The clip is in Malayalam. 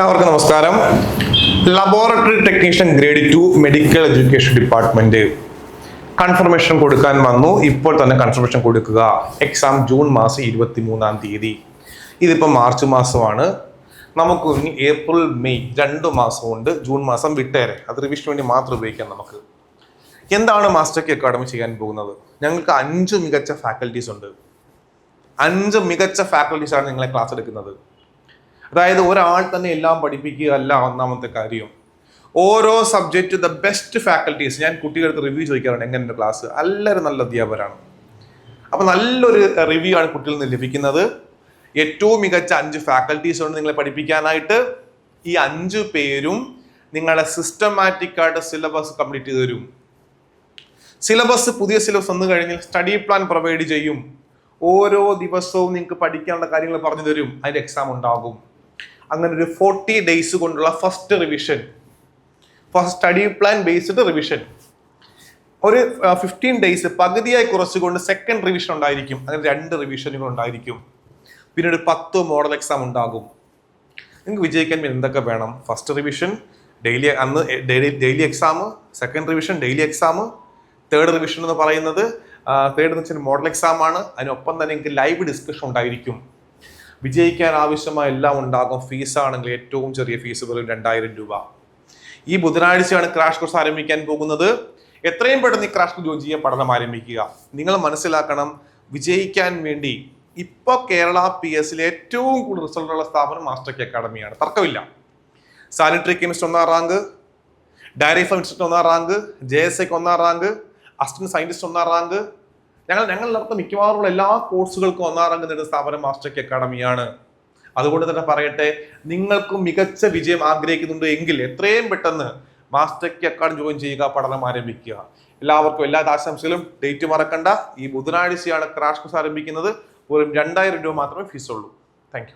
എല്ലാവർക്കും നമസ്കാരം. Laboratory technician grade two medical education department confirmation കൊടുക്കാൻ വന്നു. ഇപ്പോൾ തന്നെ കൺഫർമേഷൻ കൊടുക്കുക. എക്സാം ജൂൺ മാസം ഇരുപത്തി മൂന്നാം തീയതി. ഇതിപ്പോൾ മാർച്ച് മാസമാണ്. നമുക്ക് ഇനി ഏപ്രിൽ മെയ് രണ്ട് മാസം കൊണ്ട് ജൂൺ മാസം വിട്ടേരെ. അത് റിവിഷന് വേണ്ടി മാത്രം ഉപയോഗിക്കാം നമുക്ക്. എന്താണ് മാസ്റ്റർ കെ അക്കാഡമി ചെയ്യാൻ പോകുന്നത്? ഞങ്ങൾക്ക് അഞ്ച് മികച്ച ഫാക്കൽറ്റീസ് ഉണ്ട്. അഞ്ച് മികച്ച ഫാക്കൽറ്റീസ് ആണ് നിങ്ങളെ ക്ലാസ് എടുക്കുന്നത്. അതായത് ഒരാൾ തന്നെ എല്ലാം പഠിപ്പിക്കുക അല്ല ഒന്നാമത്തെ കാര്യം. ഓരോ സബ്ജക്റ്റ് ദ ബെസ്റ്റ് ഫാക്കൽറ്റീസ് ഞാൻ കുട്ടികൾക്ക് റിവ്യൂ ചോദിക്കാറുണ്ട് എങ്ങനെ ക്ലാസ് എല്ലാവരും നല്ല അധ്യാപകരാണ്. അപ്പൊ നല്ലൊരു റിവ്യൂ ആണ് കുട്ടികളിൽ നിന്ന് ലഭിക്കുന്നത്. ഏറ്റവും മികച്ച അഞ്ച് ഫാക്കൽറ്റീസ് ഉണ്ട് നിങ്ങളെ പഠിപ്പിക്കാനായിട്ട് ഈ അഞ്ച് പേരും നിങ്ങളെ സിസ്റ്റമാറ്റിക് ആയിട്ട് സിലബസ് കംപ്ലീറ്റ് ചെയ്ത് തരും. സിലബസ് പുതിയ സിലബസ് വന്നു കഴിഞ്ഞാൽ സ്റ്റഡി പ്ലാൻ പ്രൊവൈഡ് ചെയ്യും. ഓരോ ദിവസവും നിങ്ങൾക്ക് പഠിക്കാനുള്ള കാര്യങ്ങൾ പറഞ്ഞു തരും. അതിന്റെ എക്സാം ഉണ്ടാകും. അങ്ങനെ ഒരു ഫോർട്ടി ഡേയ്സ് കൊണ്ടുള്ള first revision first study plan based revision ഒരു ഫിഫ്റ്റീൻ ഡേയ്സ് പകുതിയായി കുറച്ചുകൊണ്ട് സെക്കൻഡ് റിവിഷൻ ഉണ്ടായിരിക്കും. അങ്ങനെ രണ്ട് റിവിഷനുകൾ ഉണ്ടായിരിക്കും. പിന്നീട് പത്ത് മോഡൽ എക്സാം ഉണ്ടാകും. നിങ്ങൾക്ക് വിജയിക്കാൻ എന്തൊക്കെ വേണം? ഫസ്റ്റ് റിവിഷൻ ഡെയിലി അന്ന് daily daily exam second revision daily exam third revision എന്ന് പറയുന്നത് തേർഡ് എന്ന് വെച്ചാൽ മോഡൽ എക്സാം ആണ്. അതിനൊപ്പം തന്നെ നിങ്ങൾക്ക് ലൈവ് ഡിസ്കഷൻ ഉണ്ടായിരിക്കും. വിജയിക്കാൻ ആവശ്യമായ എല്ലാം ഉണ്ടാകും. ഫീസാണെങ്കിൽ ഏറ്റവും ചെറിയ ഫീസ് വെറും രണ്ടായിരം രൂപ. ഈ ബുധനാഴ്ചയാണ് ക്രാഷ് കോഴ്സ് ആരംഭിക്കാൻ പോകുന്നത്. എത്രയും പെട്ടെന്ന് ഈ ക്രാഷ് ജോയിൻ ചെയ്യാൻ പഠനം ആരംഭിക്കുക. നിങ്ങൾ മനസ്സിലാക്കണം വിജയിക്കാൻ വേണ്ടി ഇപ്പോൾ കേരള പി എസിൽ ഏറ്റവും കൂടുതൽ റിസൾട്ട് ഉള്ള സ്ഥാപനം മാസ്റ്റർ കെ അക്കാഡമിയാണ്. തർക്കമില്ല. സാനിറ്ററി കെമിസ്റ്റ് ഒന്നാം റാങ്ക് ഡയറി ഫംഗ്ഷൻ ഒന്നാം റാങ്ക് ജെ എസ് എക്ക് ഒന്നാം റാങ്ക് അസിസ്റ്റന്റ് സയന്റിസ്റ്റ് ഒന്നാം റാങ്ക് ഞങ്ങൾ ഞങ്ങൾ നടത്തുന്ന മിക്കവാറും എല്ലാ കോഴ്സുകൾക്കും ഒന്നാം റാങ്ക് നേടുന്ന സ്ഥാപനം മാസ്റ്റർ അക്കാഡമിയാണ്. അതുകൊണ്ട് തന്നെ പറയട്ടെ നിങ്ങൾക്കും മികച്ച വിജയം ആഗ്രഹിക്കുന്നുണ്ട് എങ്കിൽ എത്രയും പെട്ടെന്ന് മാസ്റ്റർ കെ അക്കാഡമി ജോയിൻ ചെയ്യുക പഠനം ആരംഭിക്കുക. എല്ലാവർക്കും എല്ലാ ആശംസകളും. ഡേറ്റ് മറക്കണ്ട. ഈ ബുധനാഴ്ചയാണ് ക്രാഷ് കോഴ്സ് ആരംഭിക്കുന്നത്. വെറും രണ്ടായിരം രൂപ മാത്രമേ ഫീസ് ഉള്ളൂ താങ്ക്